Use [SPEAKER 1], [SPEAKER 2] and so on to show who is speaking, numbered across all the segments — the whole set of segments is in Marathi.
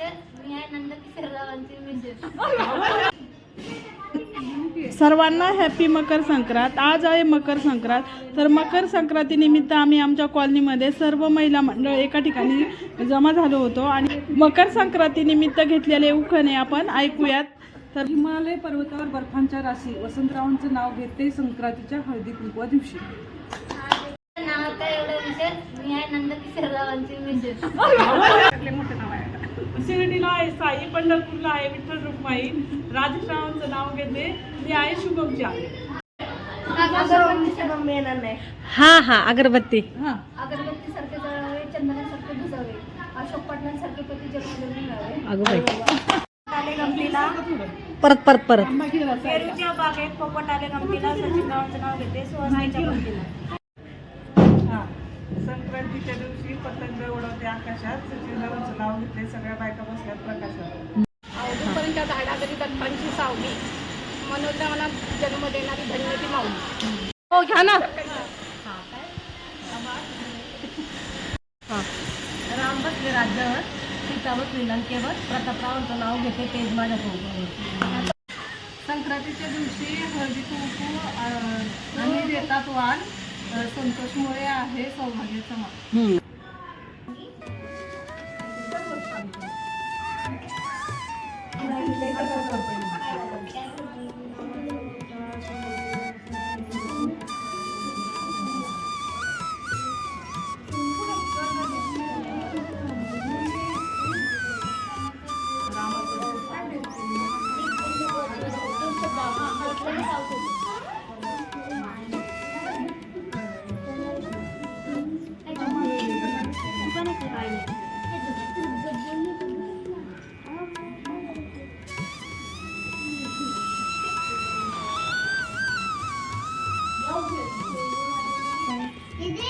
[SPEAKER 1] मिसेस मी आहे नंदकिशोर रावांची मिसेस
[SPEAKER 2] सर्वांना हॅपी मकर संक्रांत. आज आहे मकर संक्रांत. तर मकर संक्रांतीनिमित्त आम्ही आमच्या कॉलनीमध्ये सर्व महिला मंडळ एका ठिकाणी जमा झालो होतो आणि मकर संक्रांतीनिमित्त घेतलेले उखाणे आपण ऐकूयात. तर
[SPEAKER 3] हिमालय पर्वतावर बर्फांच्या राशी वसंतरावांचं नाव घेते संक्रांतीच्या हळदी कुंकवा दिवशी.
[SPEAKER 1] नाव काय एवढं विशेष? मी आहे नंदकिशोर रावांची मिसेस
[SPEAKER 2] शिर्डीला आहे. साई पंढरपूरला आहे विठ्ठल रुक्माई. राजश्रावांचं नाव घेते मी आहे शुभमची आहे
[SPEAKER 4] हा हा अगरबत्ती.
[SPEAKER 2] हां.
[SPEAKER 1] अगरबत्ती सारखे जळावे चंदनासारखे भुजावे. अशोक पटनांसारखे पती जन्मजन्मी मिळावे
[SPEAKER 4] अगं बाई. परत परत परत.
[SPEAKER 5] पेरूच्या बागेत पोपट आले गमतीला. सचिन रावांचं नाव घेते
[SPEAKER 3] हा. संक्रांतीच्या दिवशी पतंग उडवते आकाशात सचिनरावांचं नाव घेतले सगळ्या बायका बसल्यात प्रकाशात
[SPEAKER 6] अवधूपर्यंत झाडावरी दत्तांची सावली. मनोरंजनाला जन्म देणारी धन्यती माऊली. हो घ्या ना.
[SPEAKER 4] राम बसले राज्यावर सीता बसली लंकेवर प्रतापरावांचं नाव घेते तेज माझ्या
[SPEAKER 6] संक्रांतीच्या दिवशी हळदी कुंकू आणि देतात वाण. अं, संतोषमुळे आहे सौभाग्याचा मान. Gracias.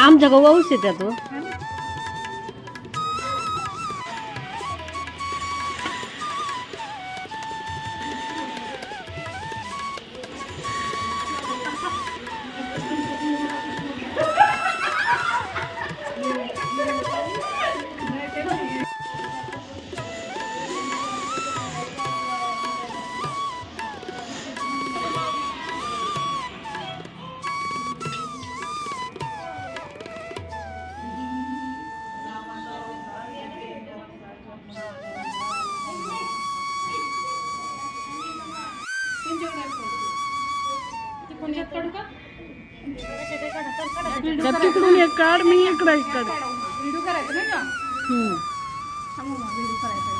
[SPEAKER 4] आमच्या गवस येतात तो।
[SPEAKER 2] तिकडून एक काढ मी इकडं एक काढ.
[SPEAKER 6] व्हिडिओ करायचं नाही का व्हिडिओ करायचा.